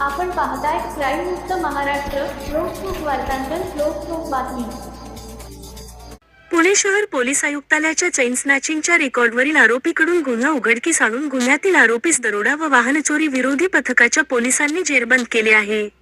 आपण पाहताय क्राईम मुक्त महाराष्ट्र लोकसुख वार्तांकन लोकसुख बातमी. पुणे शहर पोलीस आयुक्तालयाच्या चेन स्नॅचिंगच्या रेकॉर्डवरील आरोपीकडून गुन्हा उघडकीस आणून गुन्ह्यातील आरोपीस दरोडा व वाहनचोरी विरोधी पथकाच्या पोलिसांनी जेरबंद केले आहे.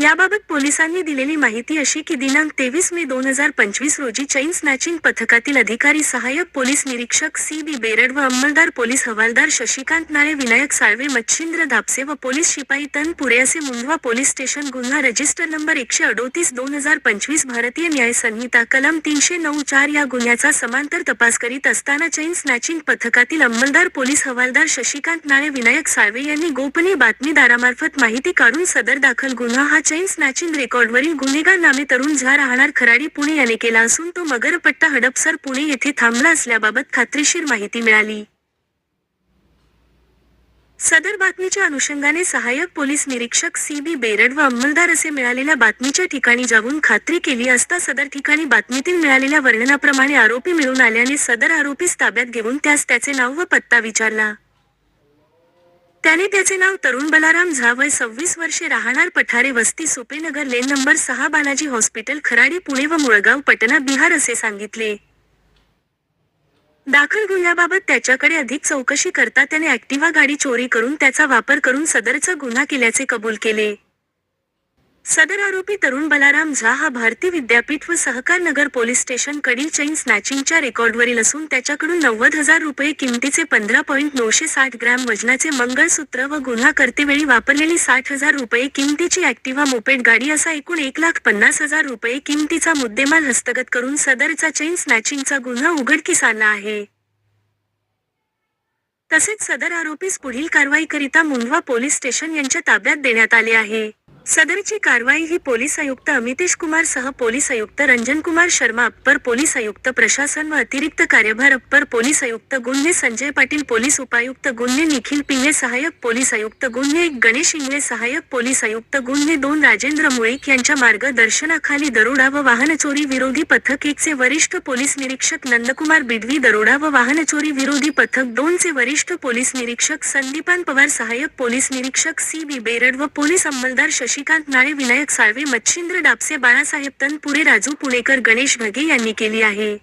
याबाबत पोलिसांनी दिलेली माहिती अशी की दिनांक तेवीस मे दोन हजार पंचवीस रोजी चैन स्नॅचिंग पथकातील अधिकारी सहाय्यक पोलीस निरीक्षक सी बी बेरड व अंमलदार पोलीस हवालदार शशिकांत नाळे विनायक साळवे मच्छिंद्र दापसे व पोलीस शिपाई तनपुरे असे मुंढवा पोलीस स्टेशन गुन्हा रजिस्टर नंबर एकशे अडोतीस दोन हजार पंचवीस भारतीय न्याय संहिता कलम तीनशे नऊ चार या गुन्ह्याचा समांतर तपास करीत असताना चैन स्नॅचिंग पथकातील अंमलदार पोलीस हवालदार शशिकांत नाळे विनायक साळवे यांनी गोपनीय बातमीदारामार्फत माहिती काढून सदर दाखल गुन्हा हा चैन स्नॅचिंग रेकॉर्डवरील गुन्हेगार नामे तरुण झा राहणार खराडी पुणे याने केला असून तो मगरपट्टा हडपसर पुणे येथे थांबला असल्याबाबत खात्रीशीर माहिती मिळाली. सदर बातमीच्या अनुषंगाने सहाय्यक पोलीस निरीक्षक सी बी बेरड व अंमलदार असे मिळालेल्या बातमीच्या ठिकाणी जाऊन खात्री केली असता सदर ठिकाणी बातमीतील मिळालेल्या वर्णनाप्रमाणे आरोपी मिळून आल्याने सदर आरोपीस ताब्यात घेऊन त्यास त्याचे नाव व पत्ता विचारला. त्याने त्याचे नाव तरुण बलाराम झा वय सव्वीस वर्षे राहणार पठारे वस्ती सुपेनगर लेन नंबर सहा बालाजी हॉस्पिटल खराडी पुणे व मुळगाव पटना बिहार असे सांगितले. दाखल गुन्ह्याबाबत त्याच्याकडे अधिक चौकशी करता त्याने ऍक्टिवा गाडी चोरी करून त्याचा वापर करून सदरचा गुन्हा केल्याचे कबूल केले. सदर आरोपी तरुण बलाराम झा हा भारती विद्यापीठ व सहकार नगर पोलीस स्टेशन कडील चैन स्नॅचिंगच्या रेकॉर्डवरील असून त्याच्याकडून नव्वद हजार रुपये किमतीचे पंधरा पॉईंट नऊशे साठ ग्रॅम वजनाचे मंगळसूत्र व गुन्हा करतेवेळी वापरलेली साठ हजार रुपये किमतीची ऍक्टिव्हा मोपेड गाडी असा एकूण एक लाख पन्नास हजार रुपये किमतीचा मुद्देमाल हस्तगत करून सदरचा चैन स्नॅचिंगचा गुन्हा उघडकीस आला आहे. तसेच सदर आरोपीस पुढील कारवाईकरिता मुंडवा पोलीस स्टेशन यांच्या ताब्यात देण्यात आले आहे. सदरची कारवाई ही पोलीस आयुक्त अमितेश कुमार सह पोलीस आयुक्त रंजन कुमार शर्मा अप्पर पोलीस आयुक्त प्रशासन व अतिरिक्त कार्यभार अप्पर पोलीस आयुक्त गुन्हे संजय पाटील पोलीस उपायुक्त गुन्हे निखिल पिंगे सहाय्यक पोलीस आयुक्त गुन्हे एक गणेश इंगळे सहाय्यक पोलीस आयुक्त गुन्हे दोन राजेंद्र मुळीक यांच्या मार्गदर्शनाखाली दरोडा व वाहनचोरी विरोधी पथक एकचे वरिष्ठ पोलीस निरीक्षक नंदकुमार बिडवी दरोडा व वाहनचोरी विरोधी पथक दोनचे वरिष्ठ पोलीस निरीक्षक संदीपान पवार सहाय्यक पोलीस निरीक्षक सी बी बेरड व पोलीस अंमलदार शशिकांत नाळे विनायक साळवे मच्छिंद्र डापसे बाळासाहेब तनपुरे राजू पुणेकर गणेश भगे यांनी केली आहे.